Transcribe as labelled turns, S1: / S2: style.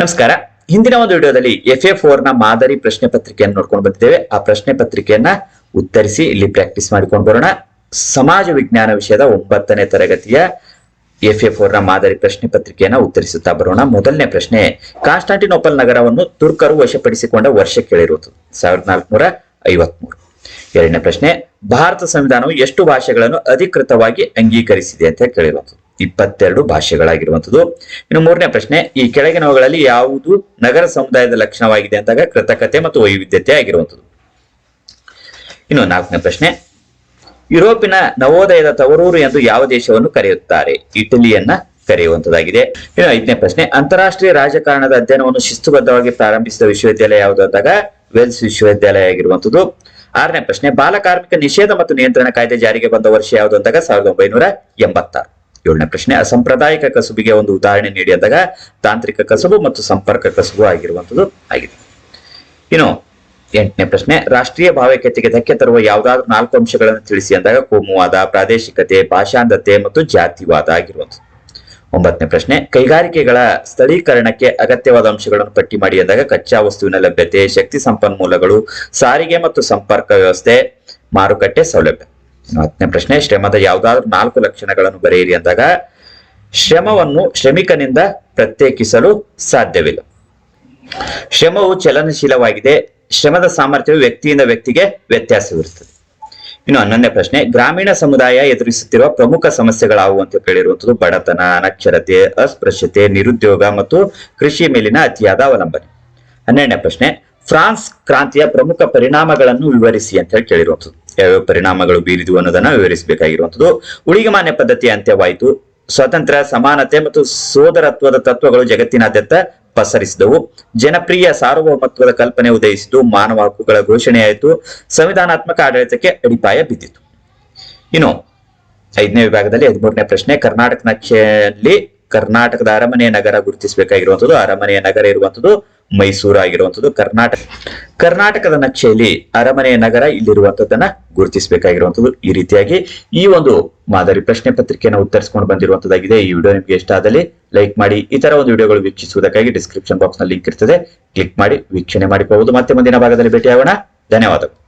S1: ನಮಸ್ಕಾರ. ಹಿಂದಿನ ಒಂದು ವಿಡಿಯೋದಲ್ಲಿ ಎಫ್ ಎ ಫೋರ್ನ ಮಾದರಿ ಪ್ರಶ್ನೆ ಪತ್ರಿಕೆಯನ್ನು ನೋಡ್ಕೊಂಡು ಬಂದಿದ್ದೇವೆ. ಆ ಪ್ರಶ್ನೆ ಪತ್ರಿಕೆಯನ್ನ ಉತ್ತರಿಸಿ ಇಲ್ಲಿ ಪ್ರಾಕ್ಟೀಸ್ ಮಾಡಿಕೊಂಡು ಬರೋಣ. ಸಮಾಜ ವಿಜ್ಞಾನ ವಿಷಯದ ಒಂಬತ್ತನೇ ತರಗತಿಯ ಎಫ್ ಎ ಫೋರ್ನ ಮಾದರಿ ಪ್ರಶ್ನೆ ಪತ್ರಿಕೆಯನ್ನ ಉತ್ತರಿಸುತ್ತಾ ಬರೋಣ. ಮೊದಲನೇ ಪ್ರಶ್ನೆ, ಕಾನ್ಸ್ಟಾಂಟಿನೋಪಲ್ ನಗರವನ್ನು ತುರ್ಕರು ವಶಪಡಿಸಿಕೊಂಡ ವರ್ಷ ಕೇಳಿರುವುದು. ಸಾವಿರದ ಎರಡನೇ ಪ್ರಶ್ನೆ, ಭಾರತ ಸಂವಿಧಾನವು ಎಷ್ಟು ಭಾಷೆಗಳನ್ನು ಅಧಿಕೃತವಾಗಿ ಅಂಗೀಕರಿಸಿದೆ ಅಂತ ಕೇಳಿರುವಂಥದ್ದು ಇಪ್ಪತ್ತೆರಡು ಭಾಷೆಗಳಾಗಿರುವಂಥದ್ದು. ಇನ್ನು ಮೂರನೇ ಪ್ರಶ್ನೆ, ಈ ಕೆಳಗಿನವುಗಳಲ್ಲಿ ಯಾವುದು ನಗರ ಸಮುದಾಯದ ಲಕ್ಷಣವಾಗಿದೆ ಅಂದಾಗ ಕೃತಕತೆ ಮತ್ತು ವೈವಿಧ್ಯತೆ ಆಗಿರುವಂಥದ್ದು. ಇನ್ನು ನಾಲ್ಕನೇ ಪ್ರಶ್ನೆ, ಯುರೋಪಿನ ನವೋದಯದ ತವರೂರು ಎಂದು ಯಾವ ದೇಶವನ್ನು ಕರೆಯುತ್ತಾರೆ? ಇಟಲಿಯನ್ನ ಕರೆಯುವಂತದಾಗಿದೆ ಇನ್ನು ಐದನೇ ಪ್ರಶ್ನೆ, ಅಂತಾರಾಷ್ಟ್ರೀಯ ರಾಜಕಾರಣದ ಅಧ್ಯಯನವನ್ನು ಶಿಸ್ತುಬದ್ಧವಾಗಿ ಪ್ರಾರಂಭಿಸಿದ ವಿಶ್ವವಿದ್ಯಾಲಯ ಯಾವುದು ಅಂದಾಗ ವೆಲ್ಸ್ ವಿಶ್ವವಿದ್ಯಾಲಯ ಆಗಿರುವಂತದ್ದು ಆರನೇ ಪ್ರಶ್ನೆ ಬಾಲಕಾರ್ಮಿಕ ನಿಷೇಧ ಮತ್ತು ನಿಯಂತ್ರಣ ಕಾಯ್ದೆ ಜಾರಿಗೆ ಬಂದ ವರ್ಷ ಯಾವುದು ಅಂದಾಗ ಸಾವಿರದ ಒಂಬೈನೂರ ಎಂಬತ್ತಾರು. ಏಳನೇ ಪ್ರಶ್ನೆ, ಅಸಂಪ್ರದಾಯಿಕ ಕಸುಬಿಗೆ ಒಂದು ಉದಾಹರಣೆ ನೀಡಿ ಅಂದಾಗ ತಾಂತ್ರಿಕ ಕಸುಬು ಮತ್ತು ಸಂಪರ್ಕ ಕಸುಬು ಆಗಿರುವಂತದ್ದು ಆಗಿದೆ. ಇನ್ನು ಎಂಟನೇ ಪ್ರಶ್ನೆ, ರಾಷ್ಟ್ರೀಯ ಭಾವೈಕ್ಯತೆಗೆ ಧಕ್ಕೆ ತರುವ ಯಾವುದಾದ್ರೂ ನಾಲ್ಕು ಅಂಶಗಳನ್ನು ತಿಳಿಸಿ ಅಂದಾಗ ಕೋಮುವಾದ, ಪ್ರಾದೇಶಿಕತೆ, ಭಾಷಾಂಧತೆ ಮತ್ತು ಜಾತಿವಾದ ಆಗಿರುವಂಥದ್ದು. ಒಂಬತ್ತನೇ ಪ್ರಶ್ನೆ, ಕೈಗಾರಿಕೆಗಳ ಸ್ಥಳೀಕರಣಕ್ಕೆ ಅಗತ್ಯವಾದ ಅಂಶಗಳನ್ನು ಪಟ್ಟಿ ಮಾಡಿ ಅಂದಾಗ ಕಚ್ಚಾ ವಸ್ತುವಿನ ಲಭ್ಯತೆ, ಶಕ್ತಿ ಸಂಪನ್ಮೂಲಗಳು, ಸಾರಿಗೆ ಮತ್ತು ಸಂಪರ್ಕ ವ್ಯವಸ್ಥೆ, ಮಾರುಕಟ್ಟೆ ಸೌಲಭ್ಯ. ಹತ್ತನೇ ಪ್ರಶ್ನೆ, ಶ್ರಮದ ಯಾವುದಾದ್ರೂ ನಾಲ್ಕು ಲಕ್ಷಣಗಳನ್ನು ಬರೆಯಿರಿ ಅಂದಾಗ, ಶ್ರಮವನ್ನು ಶ್ರಮಿಕನಿಂದ ಪ್ರತ್ಯೇಕಿಸಲು ಸಾಧ್ಯವಿಲ್ಲ. ಶ್ರಮವು ಚಲನಶೀಲವಾಗಿದೆ, ಶ್ರಮದ ಸಾಮರ್ಥ್ಯವು ವ್ಯಕ್ತಿಯಿಂದ ವ್ಯಕ್ತಿಗೆ ವ್ಯತ್ಯಾಸವಿರುತ್ತದೆ. ಇನ್ನು ಹನ್ನೊಂದನೇ ಪ್ರಶ್ನೆ, ಗ್ರಾಮೀಣ ಸಮುದಾಯ ಎದುರಿಸುತ್ತಿರುವ ಪ್ರಮುಖ ಸಮಸ್ಯೆಗಳಾವು ಅಂತ ಕೇಳಿರುವಂತದ್ದು ಬಡತನ, ಅನಕ್ಷರತೆ, ಅಸ್ಪೃಶ್ಯತೆ, ನಿರುದ್ಯೋಗ ಮತ್ತು ಕೃಷಿ ಮೇಲಿನ ಅತಿಯಾದ ಅವಲಂಬನೆ. ಹನ್ನೆರಡನೇ ಪ್ರಶ್ನೆ, ಫ್ರಾನ್ಸ್ ಕ್ರಾಂತಿಯ ಪ್ರಮುಖ ಪರಿಣಾಮಗಳನ್ನು ವಿವರಿಸಿ ಅಂತ ಹೇಳಿ ಕೇಳಿರುವಂತದ್ದು ಯಾವ್ಯಾವ ಪರಿಣಾಮಗಳು ಬೀರಿದವು ಅನ್ನೋದನ್ನ ವಿವರಿಸಬೇಕಾಗಿರುವಂತದ್ದು ಉಳಿಗಮಾನ್ಯ ಪದ್ಧತಿ ಅಂತ್ಯವಾಯಿತು. ಸ್ವಾತಂತ್ರ್ಯ, ಸಮಾನತೆ ಮತ್ತು ಸೋದರತ್ವದ ತತ್ವಗಳು ಜಗತ್ತಿನಾದ್ಯಂತ ಪಸರಿಸಿದವು. ಜನಪ್ರಿಯ ಸಾರ್ವಭೌಮತ್ವದ ಕಲ್ಪನೆ ಉದಯಿಸಿತು. ಮಾನವ ಹಕ್ಕುಗಳ ಘೋಷಣೆಯಾಯಿತು. ಸಂವಿಧಾನಾತ್ಮಕ ಆಡಳಿತಕ್ಕೆ ಅಡಿಪಾಯ ಬಿದ್ದಿತು. ಇನ್ನು ಐದನೇ ವಿಭಾಗದಲ್ಲಿ ಹದಿಮೂರನೇ ಪ್ರಶ್ನೆ ಕರ್ನಾಟಕ ನಕ್ಷೆಯಲ್ಲಿ ಕರ್ನಾಟಕದ ಅರಮನೆಯ ನಗರ ಗುರುತಿಸಬೇಕಾಗಿರುವಂತದ್ದು ಅರಮನೆಯ ನಗರ ಇರುವಂತದ್ದು ಮೈಸೂರು ಆಗಿರುವಂತದ್ದು ಕರ್ನಾಟಕ. ಕರ್ನಾಟಕದ ನಕ್ಷೆಯಲ್ಲಿ ಅರಮನೆ ನಗರ ಇಲ್ಲಿರುವಂತದ್ದನ್ನ ಗುರುತಿಸಬೇಕಾಗಿರುವಂತದ್ದು ಈ ರೀತಿಯಾಗಿ ಈ ಒಂದು ಮಾದರಿ ಪ್ರಶ್ನೆ ಪತ್ರಿಕೆಯನ್ನು ಉತ್ತರಿಸಿಕೊಂಡು ಬಂದಿರುವಂತದ್ದಾಗಿದೆ ಈ ವಿಡಿಯೋ ನಿಮಗೆ ಇಷ್ಟ ಆದಲ್ಲಿ ಲೈಕ್ ಮಾಡಿ, ಈ ಒಂದು ವಿಡಿಯೋಗಳು ವೀಕ್ಷಿಸುವುದಕ್ಕಾಗಿ ಡಿಸ್ಕ್ರಿಪ್ಷನ್ ಬಾಕ್ಸ್ನಲ್ಲಿ ಲಿಂಕ್ ಇರ್ತದೆ ಕ್ಲಿಕ್ ಮಾಡಿ, ವೀಕ್ಷಣೆ ಮಾಡಿಕೊಳ್ಳಬಹುದು. ಮತ್ತೆ ಮುಂದಿನ ಭಾಗದಲ್ಲಿ ಭೇಟಿಯಾಗೋಣ. ಧನ್ಯವಾದಗಳು.